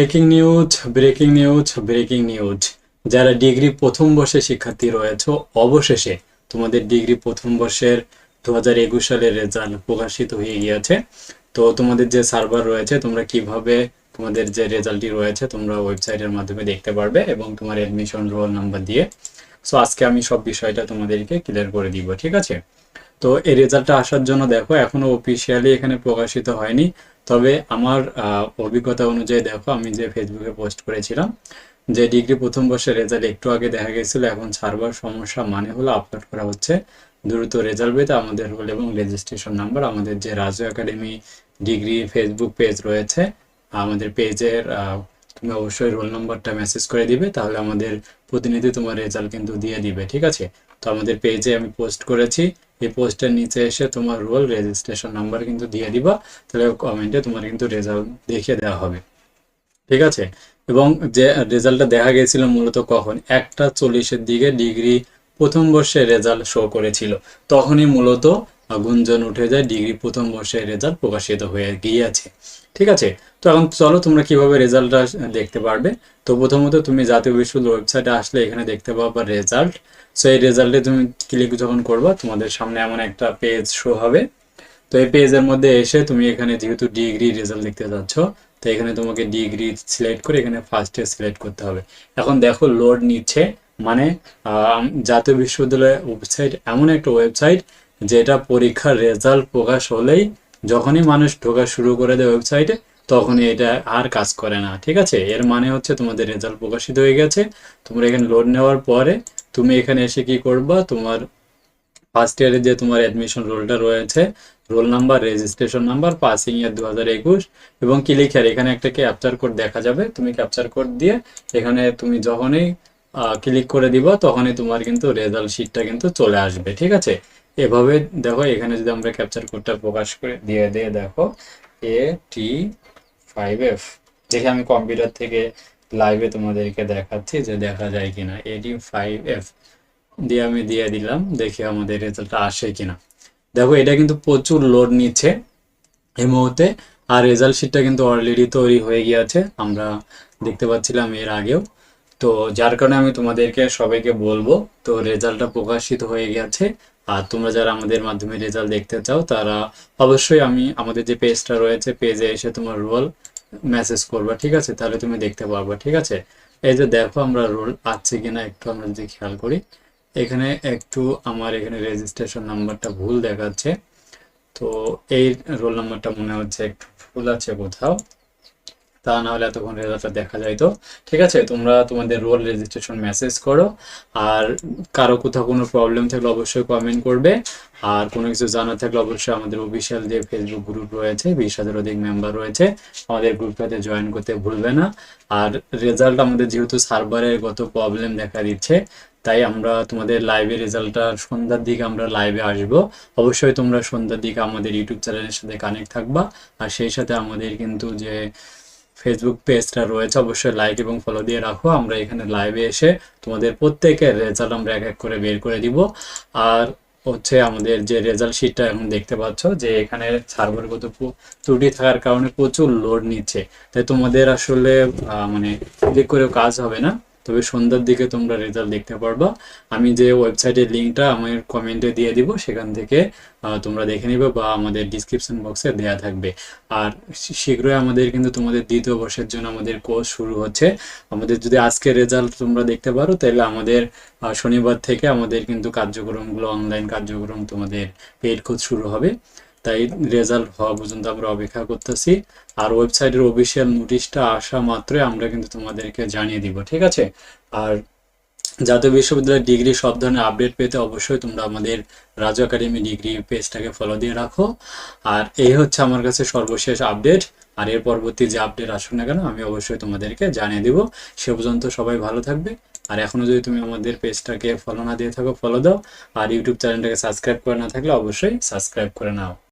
Breaking news breaking news breaking news যারা degree প্রথম বর্ষের শিক্ষার্থী রয়েছে, অবশেষে তোমাদের ডিগ্রি প্রথম বর্ষের দু হাজার একুশ সালের রেজাল্ট প্রকাশিত হয়ে গিয়েছে। তো তোমাদের যে সার্ভার রয়েছে, তোমরা কীভাবে তোমাদের যে রেজাল্টটি রয়েছে, তোমরা ওয়েবসাইটের মাধ্যমে দেখতে পারবে এবং তোমার অ্যাডমিশন রোল নাম্বার দিয়ে। সো আজকে আমি সব বিষয়টা তোমাদেরকে ক্লিয়ার করে দিব, ঠিক আছে? তো এই রেজাল্টটা আসার জন্য দেখো, এখনও অফিসিয়ালি এখানে প্রকাশিত হয়নি। তবে আমার অভিজ্ঞতা অনুযায়ী দেখো, আমি যে ফেসবুকে পোস্ট করেছিলাম, যে ডিগ্রি প্রথম বর্ষের রেজাল্ট একটু আগে দেখা গেছিল, এখন সার্ভার সমস্যা মানে হলো আপলোড করা হচ্ছে। দ্রুত রেজাল্ট পেতে আমাদের রোল এবং রেজিস্ট্রেশন নাম্বার আমাদের যে Raju academy degree Facebook page রয়েছে, আমাদের পেজের তুমি অবশ্যই রোল নম্বরটা মেসেজ করে দিবে, তাহলে আমাদের প্রতিনিধি তোমার রেজাল্ট কিন্তু দিয়ে দিবে, ঠিক আছে? তো আমাদের পেজে আমি পোস্ট করেছি এই পোস্টের নিচে এসে তোমার রোল রেজিস্ট্রেশন নাম্বার কিন্তু দিয়ে দিবা, তাহলে কমেন্টে তোমার কিন্তু রেজাল্ট দেখিয়ে দেওয়া হবে। ঠিক আছে? এবং যে রেজাল্টটা দেখা গেছিল মূলত কখন? একটা চল্লিশের দিকে ডিগ্রি প্রথম বর্ষে রেজাল্ট শো করেছিল। তখনই মূলত গুঞ্জন উঠে যায় ডিগ্রি প্রথম বর্ষের রেজাল্ট প্রকাশিত হয়ে গিয়েছে। ঠিক আছে? তো এখন চলো তোমরা কীভাবে রেজাল্টটা দেখতে পারবে। তো প্রথমত তুমি জাতীয় বিশ্ববিদ্যালয় ওয়েবসাইটে আসলে এখানে দেখতে পাবা রেজাল্ট সো এই রেজাল্টে তুমি ক্লিক যখন করবা, তোমাদের সামনে এমন একটা পেজ শো হবে। তো এই পেজের মধ্যে এসে তুমি এখানে যেহেতু ডিগ্রি রেজাল্ট দেখতে যাচ্ছ, তো এখানে তোমাকে ডিগ্রি সিলেক্ট করে এখানে ফার্স্ট সিলেক্ট করতে হবে। এখন দেখো লোড নিচ্ছে। মানে জাতীয় বিশ্ববিদ্যালয়ের ওয়েবসাইট এমন একটা ওয়েবসাইট যেটা পরীক্ষার রেজাল্ট প্রকাশ হলেই যখনই মানুষ ঢোকা শুরু করে দেয় ওয়েবসাইটে তখনই এটা আর কাজ করে না, ঠিক আছে? এর মানে হচ্ছে তোমাদের রেজাল্ট প্রকাশিত হয়ে গেছে, তোমরা এখানে লোড নেওয়ার পরে তুমি এখানে এসে কি করবা? তোমার ফার্স্ট ইয়ারে যে তোমার অ্যাডমিশন রোলটা রয়েছে roll number registration number passing year দু হাজার একুশ, এবং ক্লিক ইয়ার এখানে একটা ক্যাপচার কোড দেখা যাবে, তুমি ক্যাপচার কোড দিয়ে এখানে তুমি যখনই ক্লিক করে দিবা, তখনই তোমার কিন্তু রেজাল্ট শিটটা কিন্তু চলে আসবে, ঠিক আছে? এভাবে দেখো এখানে যদি আমরা ক্যাপচার কোডটা প্রকাশ করে দিয়ে দিয়ে দেখো এ টি ফাইভ এফ দেখে আমি কম্পিউটার থেকে লাইভে তোমাদেরকে দেখাচ্ছি যে দেখা যায় কিনা। এটি ফাইভ এফ দিয়ে আমি দিয়ে দিলাম, দেখি আমাদের রেজাল্টটা আসে কিনা। দেখো এটা কিন্তু প্রচুর লোড নিচ্ছে। এই মুহূর্তে আর রেজাল্ট শিটটা কিন্তু অলরেডি তৈরি হয়ে গিয়েছে, আমরা দেখতে পাচ্ছিলাম এর আগেও। তো যার কারণে আমি তোমাদেরকে সবাইকে বলব, তো রেজাল্টটা প্রকাশিত হয়ে গেছে। আর তোমরা যারা আমাদের মাধ্যমে রেজাল্ট দেখতে চাও, তারা অবশ্যই আমি আমাদের যে পেজটা রয়েছে পেজে এসে তোমার রোল মেসেজ করবা, ঠিক আছে? তাহলে তুমি দেখতে পারবা, ঠিক আছে? এই যে দেখো আমরা রোল পাচ্ছি কিনা, একটু আমরা যদি খেয়াল করি। এখানে একটু আমার এখানে রেজিস্ট্রেশন নাম্বারটা ভুল দেখাচ্ছে। তো এই রোল নাম্বারটা মনে হচ্ছে একটু ভুল আছে কোথাও। তা না হলে এতক্ষণ রেজাল্টটা দেখা যাইতো। ঠিক আছে, তোমরা তোমাদের রোল রেজিস্ট্রেশন মেসেজ করো। আর কারও কোথাও কোনো প্রবলেম থাকলে অবশ্যই কমেন্ট করবে। আর কোনো কিছু জানার থাকলে অবশ্যই আমাদের অফিসিয়াল যে ফেসবুক গ্রুপ রয়েছে, বিশ হাজার অধিক মেম্বার রয়েছে, আমাদের গ্রুপটাতে জয়েন করতে ভুলবে না। আর রেজাল্ট আমাদের যেহেতু সার্ভারের গত প্রবলেম দেখা দিচ্ছে, তাই আমরা তোমাদের লাইভে রেজাল্টটা সন্ধ্যার দিকে আমরা লাইভে আসব। অবশ্যই তোমরা সন্ধ্যার দিকে আমাদের ইউটিউব চ্যানেলের সাথে কানেক্ট থাকবা। আর সেই সাথে আমাদের কিন্তু যে ফেসবুক পেজটা রয়েছে, অবশ্যই লাইক এবং ফলো দিয়ে রাখো। আমরা এখানে লাইভে এসে তোমাদের প্রত্যেকের রেজাল্ট আমরা এক এক করে বের করে দিব। আর হচ্ছে আমাদের যে রেজাল্ট শিটটা এখন দেখতে পাচ্ছ, যে এখানে সার্ভারগত ত্রুটি থাকার কারণে প্রচুর লোড নিচ্ছে। তাই তোমাদের আসলে মানে ক্লিক করেও কাজ হবে না। তবে সন্ধ্যার দিকে তোমরা রেজাল্ট দেখতে পারবা। আমি যে ওয়েবসাইটের লিঙ্কটা আমার কমেন্টে দিয়ে দিব, সেখান থেকে তোমরা দেখে নিবে বা আমাদের ডিসক্রিপশন বক্সে দেয়া থাকবে। আর শীঘ্রই আমাদের কিন্তু তোমাদের দ্বিতীয় বর্ষের জন্য আমাদের কোর্স শুরু হচ্ছে। আমাদের যদি আজকে রেজাল্ট তোমরা দেখতে পারো, তাহলে আমাদের শনিবার থেকে আমাদের কিন্তু কার্যক্রমগুলো অনলাইন কার্যক্রম তোমাদের পেইড কোর্স শুরু হবে। তাই রেজাল্ট হওয়া পর্যন্ত আমরা অপেক্ষা করতেছি। আর ওয়েবসাইটের অফিসিয়াল নোটিশটা আসা মাত্রই আমরা কিন্তু তোমাদেরকে জানিয়ে দিব, ঠিক আছে? আর জাতীয় বিশ্ববিদ্যালয়ের ডিগ্রি সব ধরনের আপডেট পেতে অবশ্যই তোমরা আমাদের রাজু একাডেমি ডিগ্রি পেজটাকে ফলো দিয়ে রাখো। আর এই হচ্ছে আমার কাছে সর্বশেষ আপডেট আর এর পরবর্তী যে আপডেট আসুক না কেন, আমি অবশ্যই তোমাদেরকে জানিয়ে দিব। সে পর্যন্ত সবাই ভালো থাকবে। আর এখনও যদি তুমি আমাদের পেজটাকে ফলো না দিয়ে থাকো ফলো দাও। আর ইউটিউব চ্যানেলটাকে সাবস্ক্রাইব করে না থাকলে অবশ্যই সাবস্ক্রাইব করে নাও।